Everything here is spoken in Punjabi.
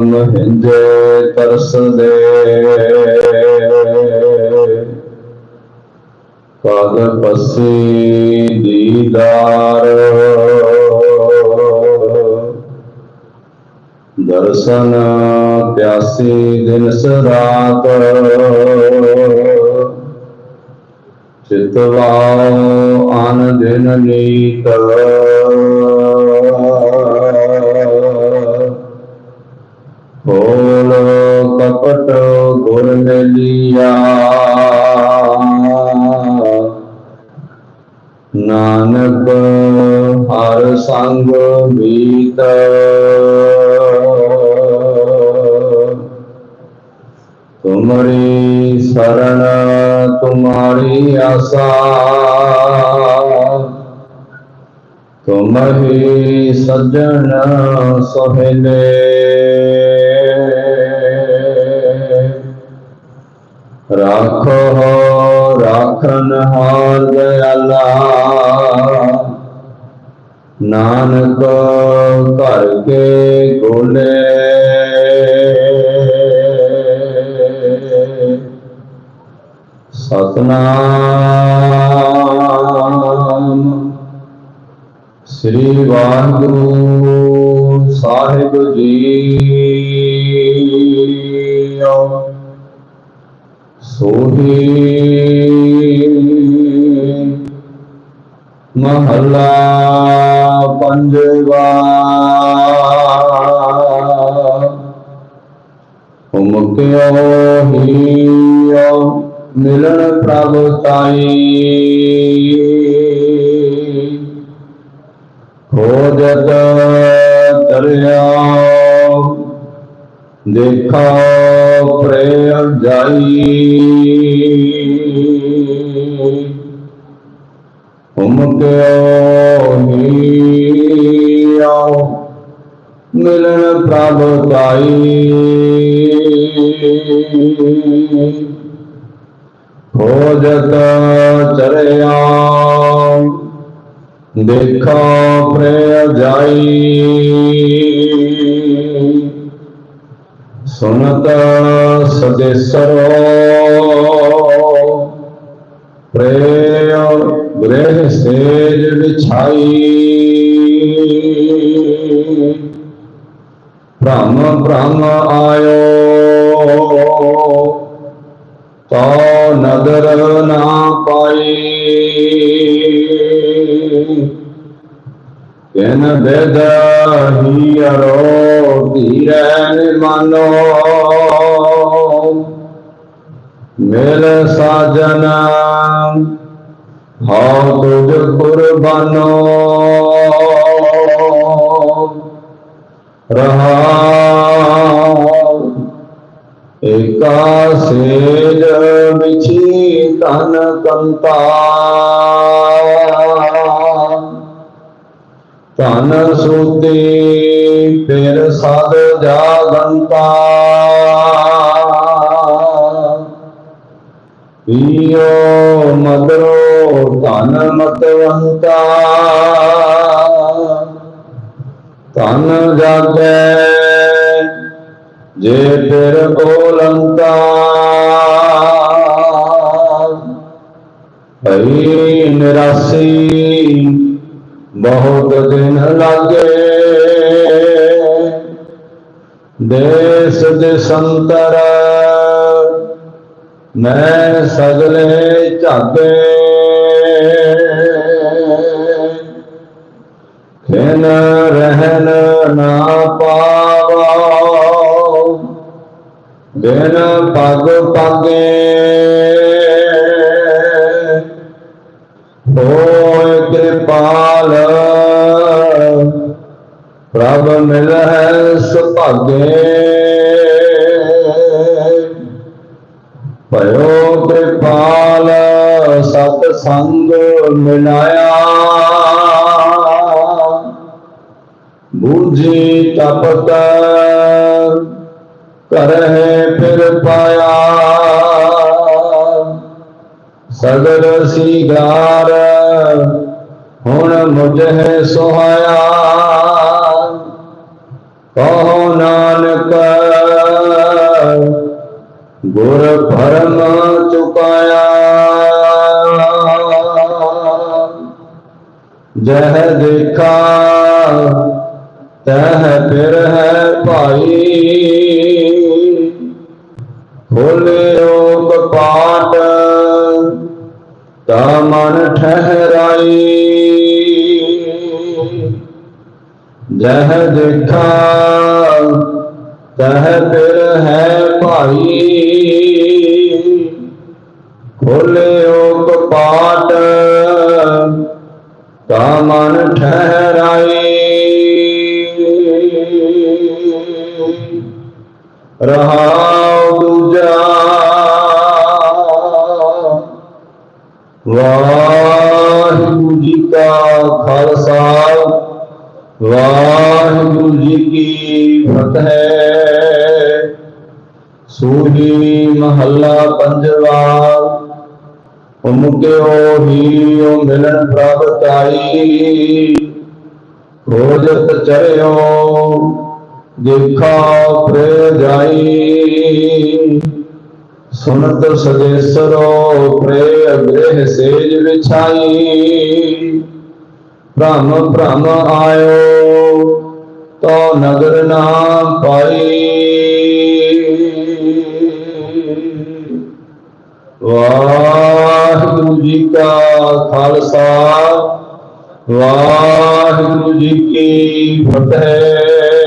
ਮਹਿੰਦੇ ਤਰਸਦੇ ਕਦ ਪਸੀ ਦੀਦਾਰ। ਦਰਸ਼ਨ ਪਿਆਸੀ ਦਿਨ ਸਰਾਤ ਚਿਤਵਾਉ ਆਨ ਦਿਨ ਨੀਤ। ਨਾਨਕ ਹਰ ਸੰਗ ਮੀਤ। ਤੁਮਰੀ ਸਰਣ ਤੁਮਾਰੀ ਆਸਾ। ਤੁਮਹੀ ਸਜਣ ਸੋਹਿਲੇ ਰਾਖੋ ਰਾਖਨ ਹਾਰ ਦਇਆਲਾ। ਨਾਨਕ ਘਰ ਕੇ ਗੋਲੇ। ਸਤਨਾਮ। ਸ੍ਰੀ ਵਾਹਿਗੁਰੂ ਸਾਹਿਬ ਜੀ ਸੋਹੀ ਮਹੱਲਾ ਪੰਜਵਾ। ਹੁਮਕਿਓ ਹੀਓ ਮਿਲਣ ਪ੍ਰਭ ਤਾਈ। ਖੋਜਤ ਤਰਿਆ ਦੇਖਾ ਪ੍ਰੇਮ ਜਾਈ। ਹੁਮ ਕਿਓ ਨੀਓ ਮਿਲਣ ਪ੍ਰਭ ਤਾਈ ਖੋਜਤ ਚਰਿਆ ਦੇਖਾ ਪ੍ਰੇਮ ਜਾਈ। ਸੁਨਤ ਸਦੇਸਰੋ ਪ੍ਰੇਮ ਗ੍ਰਹਿ ਸੇਜ ਵਿਛਾਈ। ਭ੍ਰਮ ਭ੍ਰਮ ਆਇਓ। ਤਾ ਨਦਰ ਨਾ ਪਾਈ। ਕਿਨ ਬੇਦ ਹੀ ਅਰੋ, ਧੀਰੈ ਨਿਮਾਨੋ ਮਿਲ ਸਾਜਨ ਹਉ ਤੁਝ ਕੁਰਬਾਨੋ। ਰਹਾ ਏਕਾ ਸੇਜ ਵਿਛੀ ਤਨ ਕੰਤਾ। ਧਨ ਸੂਤੀ ਫਿਰ ਸਦ ਜਾਗੰਤਾ। ਈਓ ਮਦਰੋ ਧਨ ਮਤਵੰਤਾ ਧਨ ਜਾਗੈ, ਜੇ ਫਿਰ ਬੋਲੰਤਾ ਭਈ ਨਿਰਾਸੀ ਬਹੁਤ ਦਿਨ ਲਾਗੇ। ਦੇਸ ਦੇ ਸੰਤਰ ਮੈਂ ਸਗਲੇ ਝਾਗੇ। ਖਿਨ ਰਹਿਨ ਨਾ ਪਾਵਾ। ਦਿਨ ਪਗ ਪਾਗੇ। ਹੋਇ ਕਿਰਪਾਲ, ਪ੍ਰਭ ਮਿਲ ਹੈ ਸੁਭਾਗੇ। ਭਇਓ ਕਿਰਪਾਲ, ਸਤ ਸੰਗ ਮਿਲਾਇਆ। ਬੂਝੀ ਤਪਤ ਕਰਹਿ ਫਿਰ ਪਾਇਆ। ਸਗਲ ਸੀਗਾਰ, ਹੁਣ ਮੁਝੇ ਸੁਹਾਇਆ। ਕਹੋ ਨਾਨਕ, ਗੁਰ ਭਰਮ ਚੁਕਾਇਆ ਜਹ ਦੇਖਾ ਤਹ ਫਿਰ ਹੈ ਭਾਈ। ਖੋਲਿਓ ਕਪਾਟ ਤਾ ਮਨ ਠਹਿਰਾਈ। ਜਹ ਦੇਖਾ ਤਹ ਫਿਰ ਹੈ ਭਾਈ। ਰਹਾਉ ਦੂਜਾ। ਵਾਹਿਗੁਰੂ ਜੀ ਕਾ ਖਾਲਸਾ, ਵਾਹਿਗੁਰੂ ਜੀ ਕੀ ਫਤਿਹ। ਸੂਹੀ ਮਹੱਲਾ ਪੰਜਵਾ, ਉਮਕਿਓ ਹੀਓ ਮਿਲਨ ਪ੍ਰਭ ਤਾਈ ਖੋਜਤ ਚਰਿਓ ਦੇਖਾ ਪ੍ਰੇ ਜਾਈ ਸੁਨਤ ਸਜੇਸਰੋ ਪ੍ਰੇ ਅਗ੍ਰਹਿ ਸੇਜ ਵਿਛਾਈ। ਭ੍ਰਮ ਭ੍ਰਮ ਆਇਓ, ਤੋ ਨਗਰ ਨਾ ਪਾਈ। ਵਾਹਿਗੁਰੂ ਜੀ ਕਾ ਖਾਲਸਾ, ਵਾਹਿਗੁਰੂ ਜੀ ਕੀ ਫਤਿਹ।